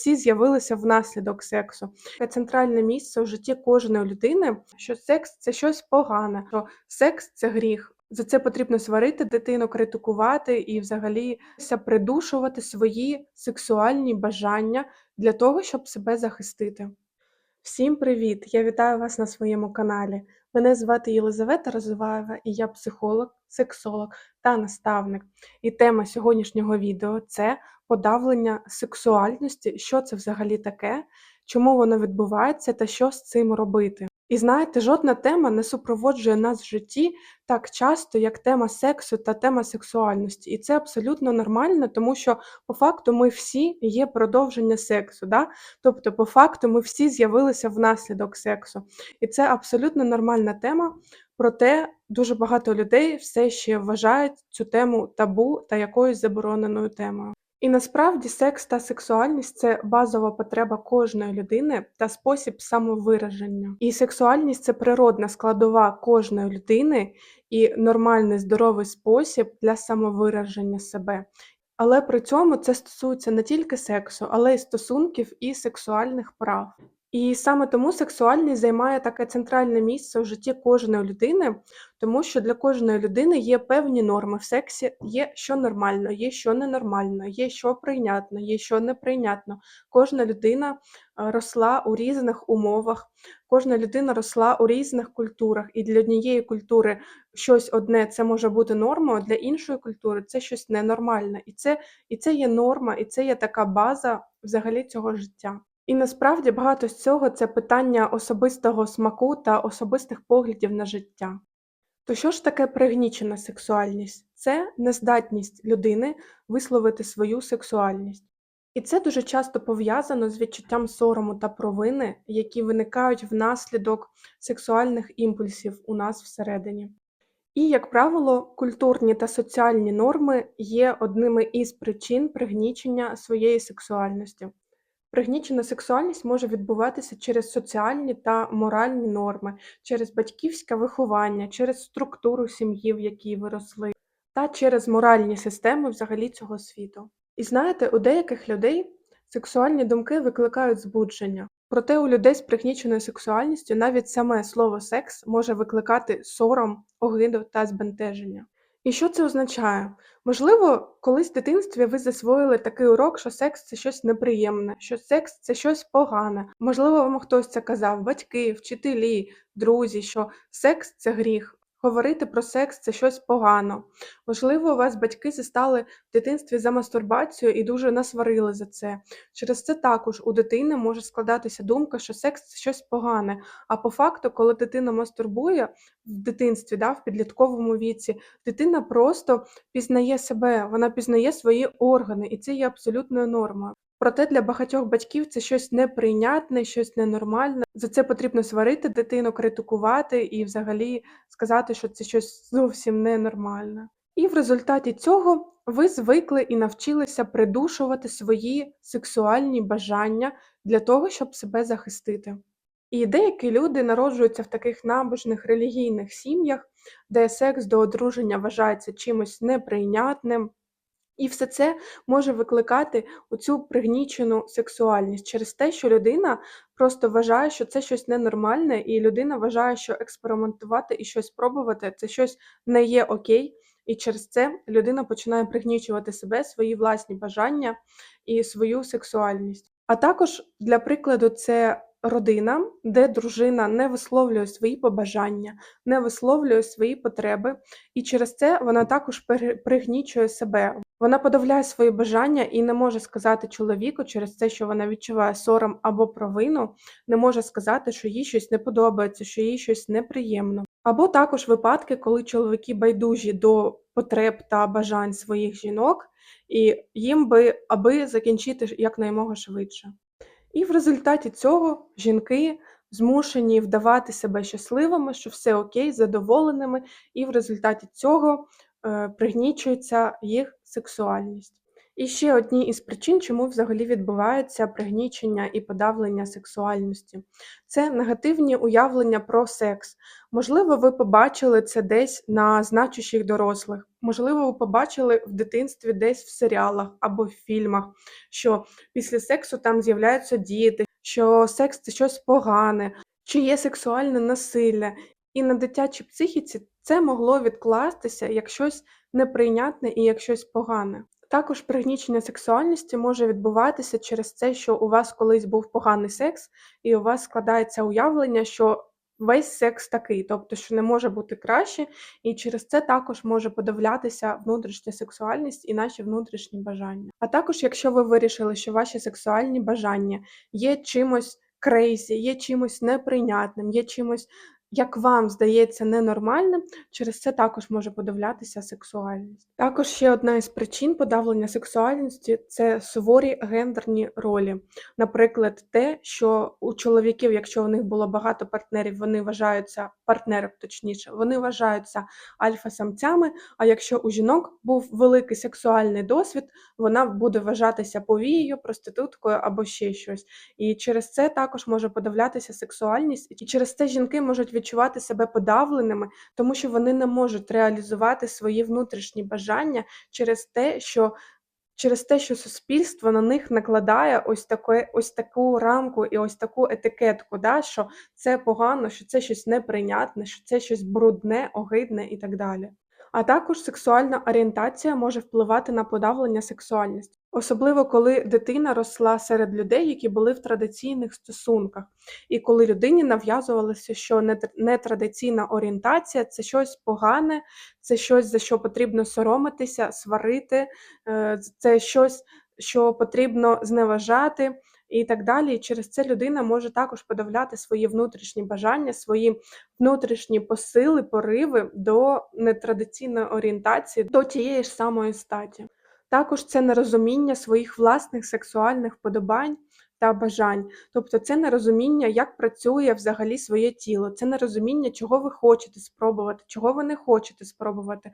всі з'явилися внаслідок сексу. Це центральне місце у житті кожної людини, що секс це щось погане, що секс це гріх. За це потрібно сварити дитину, критикувати і взагалі придушувати свої сексуальні бажання для того, щоб себе захистити. Всім привіт! Я вітаю вас на своєму каналі. Мене звати Єлизавета Розуваєва, і я психолог, сексолог та наставник. І тема сьогоднішнього відео це подавлення сексуальності, що це взагалі таке, чому воно відбувається та що з цим робити. І знаєте, жодна тема не супроводжує нас в житті так часто, як тема сексу та тема сексуальності. І це абсолютно нормально, тому що по факту ми всі є продовження сексу. Да? Тобто, по факту, ми всі з'явилися внаслідок сексу. І це абсолютно нормальна тема. Проте дуже багато людей все ще вважають цю тему табу та якоюсь забороненою темою. І насправді секс та сексуальність це базова потреба кожної людини та спосіб самовираження. І сексуальність це природна складова кожної людини і нормальний здоровий спосіб для самовираження себе. Але при цьому це стосується не тільки сексу, але й стосунків і сексуальних прав. І саме тому сексуальність займає таке центральне місце у житті кожної людини, тому що для кожної людини є певні норми в сексі, є що нормально, є що ненормально, є що прийнятно, є що неприйнятно. Кожна людина росла у різних умовах, кожна людина росла у різних культурах, і для однієї культури щось одне це може бути нормою, а для іншої культури це щось ненормальне. І це, І це є норма, і це є така база взагалі цього життя. І насправді багато з цього це питання особистого смаку та особистих поглядів на життя. То що ж таке пригнічена сексуальність? Це нездатність людини висловити свою сексуальність. І це дуже часто пов'язано з відчуттям сорому та провини, які виникають внаслідок сексуальних імпульсів у нас всередині. І, як правило, культурні та соціальні норми є одними із причин пригнічення своєї сексуальності. Пригнічена сексуальність може відбуватися через соціальні та моральні норми, через батьківське виховання, через структуру сім'ї, в якій ви росли, та через моральні системи взагалі цього світу. І знаєте, у деяких людей сексуальні думки викликають збудження. Проте у людей з пригніченою сексуальністю навіть саме слово секс може викликати сором, огиду та збентеження. І що це означає? Можливо, колись в дитинстві ви засвоїли такий урок, що секс це щось неприємне, що секс це щось погане. Можливо, вам хтось це казав, батьки, вчителі, друзі, що секс це гріх. Говорити про секс це щось погано. Можливо, вас батьки застали в дитинстві за мастурбацію і дуже насварили за це. Через це також у дитини може складатися думка, що секс це щось погане. А по факту, коли дитина мастурбує в дитинстві, да, в підлітковому віці, дитина просто пізнає себе, вона пізнає свої органи, і це є абсолютною нормою. Проте для багатьох батьків це щось неприйнятне, щось ненормальне. За це потрібно сварити дитину, критикувати і взагалі сказати, що це щось зовсім ненормальне. І в результаті цього ви звикли і навчилися придушувати свої сексуальні бажання для того, щоб себе захистити. І деякі люди народжуються в таких набожних релігійних сім'ях, де секс до одруження вважається чимось неприйнятним. І все це може викликати оцю пригнічену сексуальність через те, що людина просто вважає, що це щось ненормальне, і людина вважає, що експериментувати і щось пробувати це щось не є окей. І через це людина починає пригнічувати себе, свої власні бажання і свою сексуальність. А також для прикладу, це родина, де дружина не висловлює свої побажання, не висловлює свої потреби, і через це вона також пригнічує себе. Вона подавляє свої бажання і не може сказати чоловіку через те, що вона відчуває сором або провину, не може сказати, що їй щось не подобається, що їй щось неприємно. Або також випадки, коли чоловіки байдужі до потреб та бажань своїх жінок, і їм би аби закінчити якнаймога швидше. І в результаті цього жінки змушені вдавати себе щасливими, що все окей, задоволеними, і в результаті цього е, пригнічується їх сексуальність. І ще одні із причин, чому взагалі відбувається пригнічення і подавлення сексуальності. Це негативні уявлення про секс. Можливо, ви побачили це десь на значущих дорослих. Можливо, ви побачили в дитинстві десь в серіалах або в фільмах, що після сексу там з'являються діти, що секс це щось погане, чи є сексуальне насилля. І на дитячій психіці це могло відкластися як щось неприйнятне і як щось погане. Також пригнічення сексуальності може відбуватися через те, що у вас колись був поганий секс, і у вас складається уявлення, що весь секс такий, тобто, що не може бути краще, і через це також може подавлятися внутрішня сексуальність і наші внутрішні бажання. А також, якщо ви вирішили, що ваші сексуальні бажання є чимось крейзі, є чимось неприйнятним, є чимось як вам здається ненормальним, через це також може подавлятися сексуальність. Також ще одна із причин подавлення сексуальності це суворі гендерні ролі. Наприклад, те, що у чоловіків, якщо у них було багато партнерів, вони вважаються партнерів, точніше, вони вважаються альфа-самцями. А якщо у жінок був великий сексуальний досвід, вона буде вважатися повією, проституткою або ще щось. І через це також може подавлятися сексуальність, і через це жінки можуть відчувати себе подавленими, тому що вони не можуть реалізувати свої внутрішні бажання через те, що через те, що суспільство на них накладає ось таке, ось таку рамку і ось таку етикетку, да, що це погано, що це щось неприйнятне, що це щось брудне, огидне і так далі. А також сексуальна орієнтація може впливати на подавлення сексуальності, особливо коли дитина росла серед людей, які були в традиційних стосунках, і коли людині нав'язувалося, що нетрадиційна орієнтація це щось погане, це щось, за що потрібно соромитися, сварити, е, це щось, що потрібно зневажати і так далі. І через це людина може також подавляти свої внутрішні бажання, свої внутрішні посили, пориви до нетрадиційної орієнтації, до тієї ж самої статі. Також це нерозуміння своїх власних сексуальних вподобань та бажань. Тобто це нерозуміння, як працює взагалі своє тіло, це нерозуміння, чого ви хочете спробувати, чого ви не хочете спробувати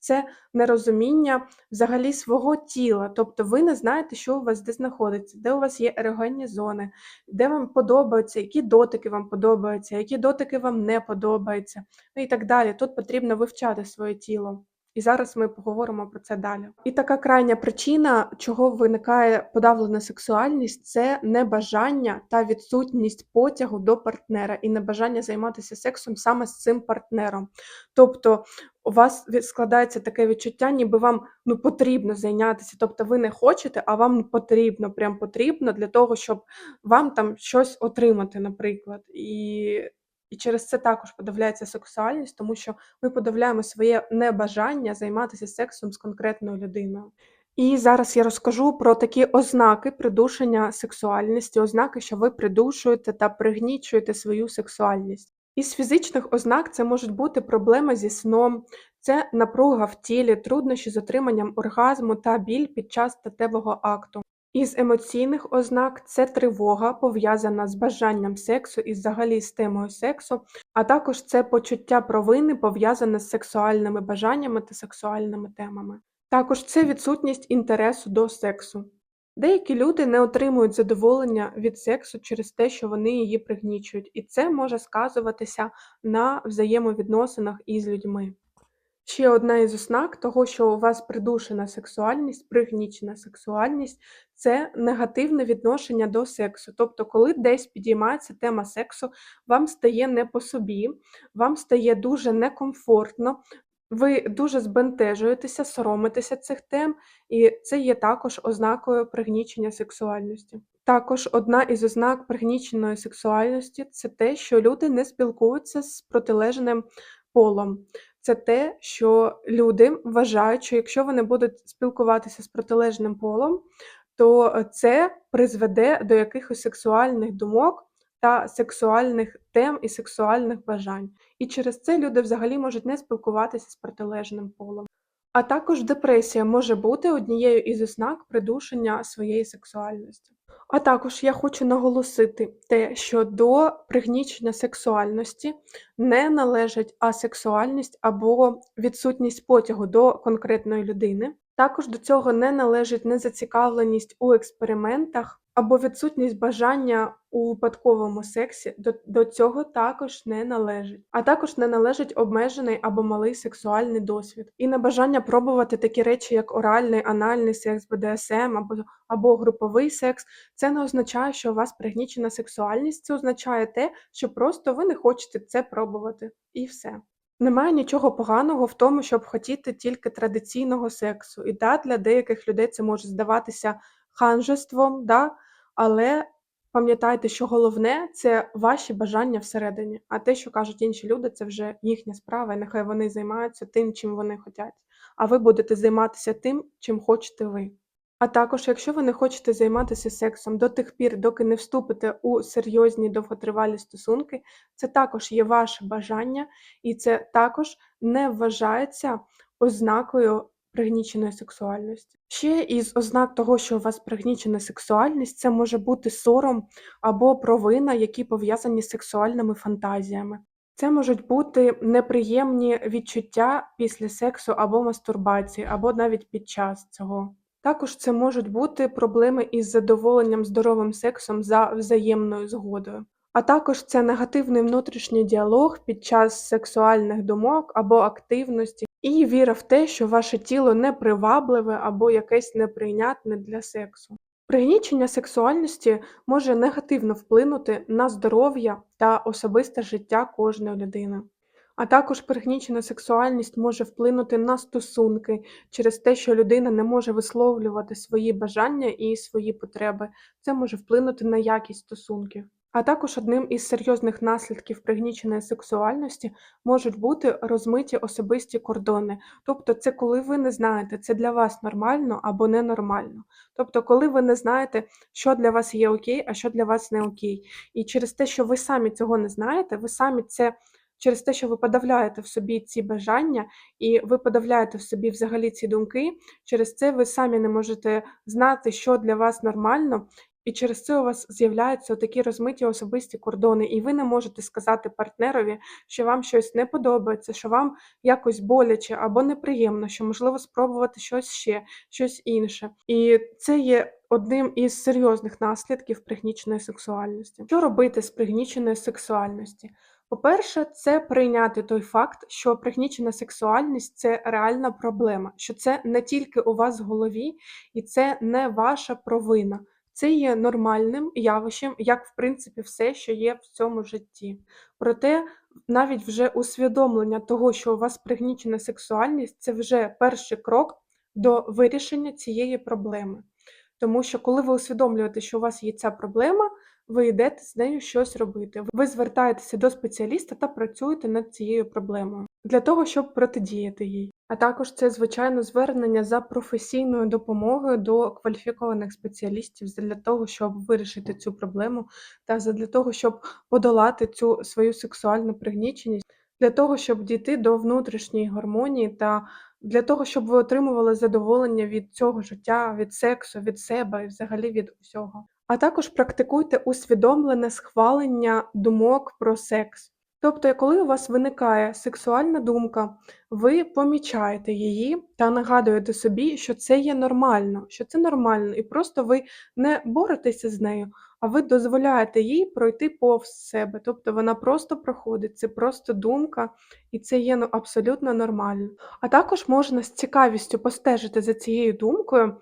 це нерозуміння взагалі свого тіла. Тобто ви не знаєте, що у вас де знаходиться, де у вас є ерогенні зони, де вам подобаються, які дотики вам подобаються, які дотики вам не подобаються, ну і так далі. Тут потрібно вивчати своє тіло. І зараз ми поговоримо про це далі. І така крайня причина, чого виникає подавлена сексуальність, це небажання та відсутність потягу до партнера і небажання займатися сексом саме з цим партнером. Тобто у вас складається таке відчуття, ніби вам ну потрібно зайнятися. Тобто ви не хочете, а вам потрібно, прям потрібно для того, щоб вам там щось отримати, наприклад. І і через це також подавляється сексуальність, тому що ми подавляємо своє небажання займатися сексом з конкретною людиною. І зараз я розкажу про такі ознаки придушення сексуальності, ознаки, що ви придушуєте та пригнічуєте свою сексуальність. Із фізичних ознак це можуть бути проблеми зі сном, це напруга в тілі, труднощі з отриманням оргазму та біль під час статевого акту. Із емоційних ознак це тривога, пов'язана з бажанням сексу і взагалі з темою сексу, а також це почуття провини, пов'язане з сексуальними бажаннями та сексуальними темами. Також це відсутність інтересу до сексу. Деякі люди не отримують задоволення від сексу через те, що вони її пригнічують, і це може сказуватися на взаємовідносинах із людьми. Ще одна із ознак того, що у вас придушена сексуальність, пригнічена сексуальність це негативне відношення до сексу. Тобто, коли десь підіймається тема сексу, вам стає не по собі, вам стає дуже некомфортно, ви дуже збентежуєтеся, соромитеся цих тем, і це є також ознакою пригнічення сексуальності. Також одна із ознак пригніченої сексуальності це те, що люди не спілкуються з протилежним полом. Це те, що люди вважають, що якщо вони будуть спілкуватися з протилежним полом, то це призведе до якихось сексуальних думок та сексуальних тем і сексуальних бажань. І через це люди взагалі можуть не спілкуватися з протилежним полом. А також депресія може бути однією із ознак придушення своєї сексуальності. А також я хочу наголосити те, що до пригнічення сексуальності не належить асексуальність або відсутність потягу до конкретної людини. Також до цього не належить незацікавленість у експериментах або відсутність бажання у випадковому сексі. До, до цього також не належить. А також не належить обмежений або малий сексуальний досвід. І небажання пробувати такі речі, як оральний, анальний секс, БДСМ або, або груповий секс. Це не означає, що у вас пригнічена сексуальність. Це означає те, що просто ви не хочете це пробувати. І все. Немає нічого поганого в тому, щоб хотіти тільки традиційного сексу. І да, для деяких людей це може здаватися ханжеством, да, але пам'ятайте, що головне це ваші бажання всередині. А те, що кажуть інші люди, це вже їхня справа, і нехай вони займаються тим, чим вони хочуть. А ви будете займатися тим, чим хочете ви. А також, якщо ви не хочете займатися сексом до тих пір, доки не вступите у серйозні довготривалі стосунки, це також є ваше бажання, і це також не вважається ознакою пригніченої сексуальності. Ще із ознак того, що у вас пригнічена сексуальність, це може бути сором або провина, які пов'язані з сексуальними фантазіями. Це можуть бути неприємні відчуття після сексу або мастурбації, або навіть під час цього. Також це можуть бути проблеми із задоволенням здоровим сексом за взаємною згодою. А також це негативний внутрішній діалог під час сексуальних думок або активності, і віра в те, що ваше тіло непривабливе або якесь неприйнятне для сексу. Пригнічення сексуальності може негативно вплинути на здоров'я та особисте життя кожної людини. А також пригнічена сексуальність може вплинути на стосунки через те, що людина не може висловлювати свої бажання і свої потреби. Це може вплинути на якість стосунків. А також одним із серйозних наслідків пригніченої сексуальності можуть бути розмиті особисті кордони. Тобто, це коли ви не знаєте, це для вас нормально або ненормально. Тобто, коли ви не знаєте, що для вас є окей, а що для вас не окей. І через те, що ви самі цього не знаєте, ви самі це через те, що ви подавляєте в собі ці бажання, і ви подавляєте в собі взагалі ці думки, через це ви самі не можете знати, що для вас нормально, і через це у вас з'являються такі розмиті особисті кордони, і ви не можете сказати партнерові, що вам щось не подобається, що вам якось боляче або неприємно, що можливо спробувати щось ще, щось інше. І це є одним із серйозних наслідків пригніченої сексуальності. Що робити з пригніченою сексуальності? По-перше, це прийняти той факт, що пригнічена сексуальність це реальна проблема, що це не тільки у вас в голові, і це не ваша провина. Це є нормальним явищем, як в принципі все, що є в цьому житті. Проте навіть вже усвідомлення того, що у вас пригнічена сексуальність, це вже перший крок до вирішення цієї проблеми. Тому що, коли ви усвідомлюєте, що у вас є ця проблема, ви йдете з нею щось робити. Ви звертаєтеся до спеціаліста та працюєте над цією проблемою для того, щоб протидіяти їй. А також це, звичайно, звернення за професійною допомогою до кваліфікованих спеціалістів для того, щоб вирішити цю проблему, та для того, щоб подолати цю свою сексуальну пригніченість, для того, щоб дійти до внутрішньої гармонії та для того, щоб ви отримували задоволення від цього життя, від сексу, від себе і взагалі від усього. А також практикуйте усвідомлене схвалення думок про секс. Тобто, коли у вас виникає сексуальна думка, ви помічаєте її та нагадуєте собі, що це є нормально, що це нормально, і просто ви не боретеся з нею, а ви дозволяєте їй пройти повз себе. Тобто вона просто проходить, це просто думка, і це є ну, абсолютно нормально. А також можна з цікавістю постежити за цією думкою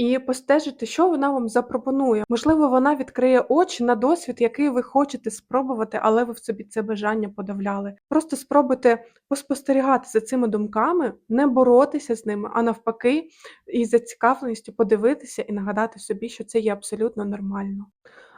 і постежити, що вона вам запропонує. Можливо, вона відкриє очі на досвід, який ви хочете спробувати, але ви в собі це бажання подавляли. Просто спробуйте поспостерігати за цими думками, не боротися з ними, а навпаки, із зацікавленістю подивитися і нагадати собі, що це є абсолютно нормально.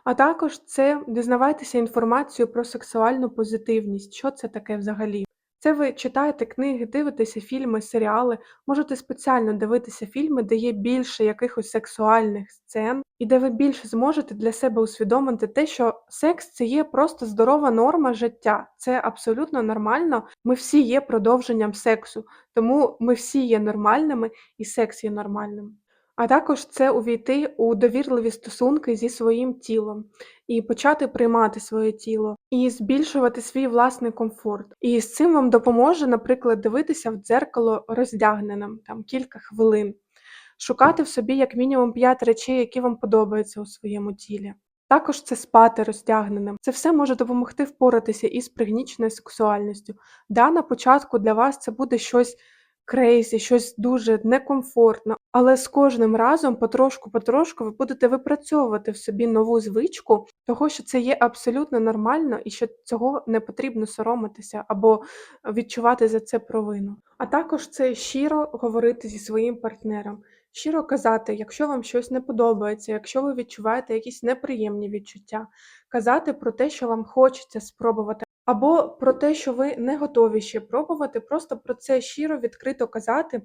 А також це дізнавайтеся інформацію про сексуальну позитивність, що це таке взагалі. Це ви читаєте книги, дивитеся фільми, серіали, можете спеціально дивитися фільми, де є більше якихось сексуальних сцен, і де ви більше зможете для себе усвідомити те, що секс це є просто здорова норма життя. Це абсолютно нормально. Ми всі є продовженням сексу, тому ми всі є нормальними, і секс є нормальним. А також це увійти у довірливі стосунки зі своїм тілом і почати приймати своє тіло, і збільшувати свій власний комфорт. І з цим вам допоможе, наприклад, дивитися в дзеркало роздягненим там кілька хвилин. шукати в собі як мінімум 5 речей, які вам подобаються у своєму тілі. Також це спати розтягненим. Це все може допомогти впоратися із пригніченою сексуальністю. Да, на початку для вас це буде щось крейзі, щось дуже некомфортно, але з кожним разом потрошку-потрошку ви будете випрацьовувати в собі нову звичку, того, що це є абсолютно нормально і що цього не потрібно соромитися або відчувати за це провину. А також це щиро говорити зі своїм партнером. Щиро казати, якщо вам щось не подобається, якщо ви відчуваєте якісь неприємні відчуття, казати про те, що вам хочеться спробувати, або про те, що ви не готові ще пробувати, просто про це щиро, відкрито казати,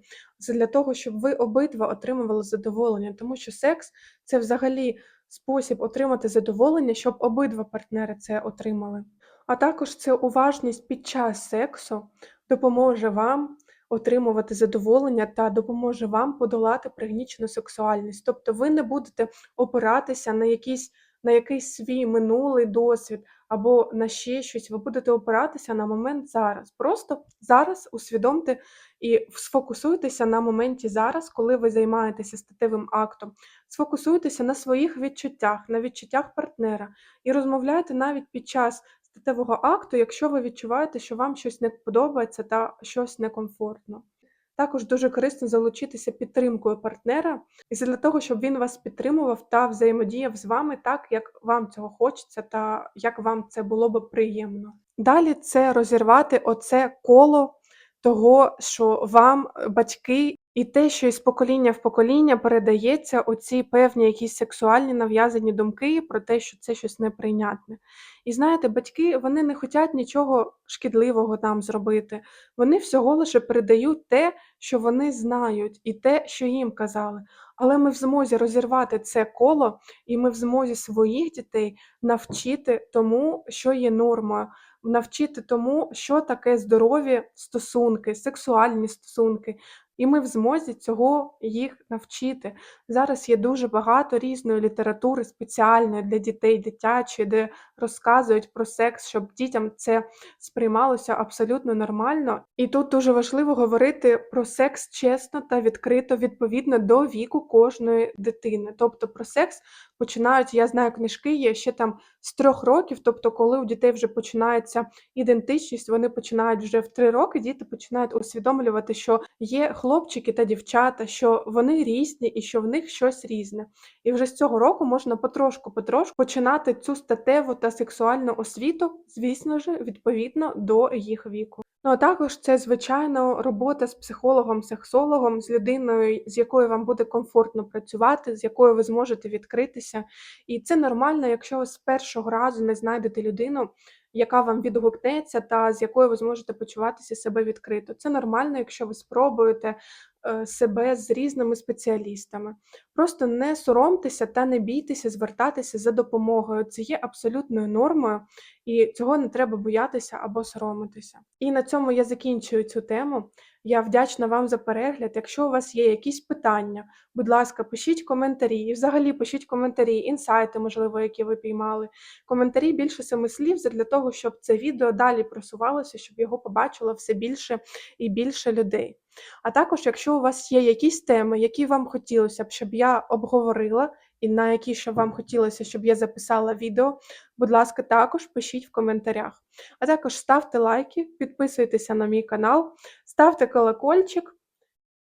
для того, щоб ви обидва отримували задоволення, тому що секс це взагалі спосіб отримати задоволення, щоб обидва партнери це отримали. А також це уважність під час сексу допоможе вам отримувати задоволення та допоможе вам подолати пригнічену сексуальність. Тобто ви не будете опиратися на якийсь на якийсь свій минулий досвід або на ще щось, ви будете опиратися на момент зараз. Просто зараз усвідомте і сфокусуйтеся на моменті зараз, коли ви займаєтеся статевим актом. Сфокусуйтеся на своїх відчуттях, на відчуттях партнера і розмовляйте навіть під час статевого акту, якщо ви відчуваєте, що вам щось не подобається та щось некомфортно. Також дуже корисно залучитися підтримкою партнера і для того, щоб він вас підтримував та взаємодіяв з вами так, як вам цього хочеться, та як вам це було би приємно. Далі це розірвати оце коло того, що вам батьки і те, що із покоління в покоління передається оці певні якісь сексуальні нав'язані думки про те, що це щось неприйнятне. І знаєте, батьки вони не хочуть нічого шкідливого там зробити. Вони всього лише передають те, що вони знають, і те, що їм казали. Але ми в змозі розірвати це коло, і ми в змозі своїх дітей навчити тому, що є нормою, навчити тому, що таке здорові стосунки, сексуальні стосунки. І ми в змозі цього їх навчити. Зараз є дуже багато різної літератури спеціальної для дітей, дитячої, де розказують про секс, щоб дітям це сприймалося абсолютно нормально. І тут дуже важливо говорити про секс чесно та відкрито відповідно до віку кожної дитини. Тобто про секс починають, я знаю, книжки є ще там з трьох років, тобто, коли у дітей вже починається ідентичність, вони починають вже в три роки, діти починають усвідомлювати, що є хлопчики та дівчата, що вони різні і що в них щось різне. І вже з цього року можна потрошку-потрошку починати цю статеву та сексуальну освіту, звісно ж, відповідно до їх віку. Ну, а також це, звичайно, робота з психологом, сексологом, з людиною, з якою вам буде комфортно працювати, з якою ви зможете відкритися. І це нормально, якщо ви з першого разу не знайдете людину, яка вам відгукнеться, та з якою ви зможете почуватися себе відкрито. Це нормально, якщо ви спробуєте е, себе з різними спеціалістами. Просто не соромтеся та не бійтеся звертатися за допомогою. Це є абсолютною нормою, і цього не треба боятися або соромитися. І на цьому я закінчую цю тему. Я вдячна вам за перегляд. Якщо у вас є якісь питання, будь ласка, пишіть коментарі. І взагалі пишіть коментарі, інсайти, можливо, які ви піймали. Коментарі більше семи слів для того, щоб це відео далі просувалося, щоб його побачило все більше і більше людей. А також, якщо у вас є якісь теми, які вам хотілося б, щоб я обговорила, і на які ще вам хотілося, щоб я записала відео, будь ласка, також пишіть в коментарях. А також ставте лайки, підписуйтеся на мій канал, ставте колокольчик.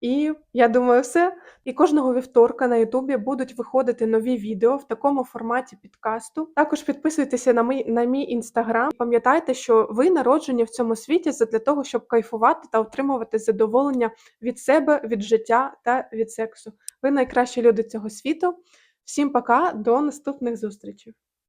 І я думаю, все. І кожного вівторка на Ютубі будуть виходити нові відео в такому форматі підкасту. Також підписуйтеся на мій на мій інстаграм. Пам'ятайте, що ви народжені в цьому світі для того, щоб кайфувати та отримувати задоволення від себе, від життя та від сексу. Ви найкращі люди цього світу. Всім пока, до наступних зустрічей!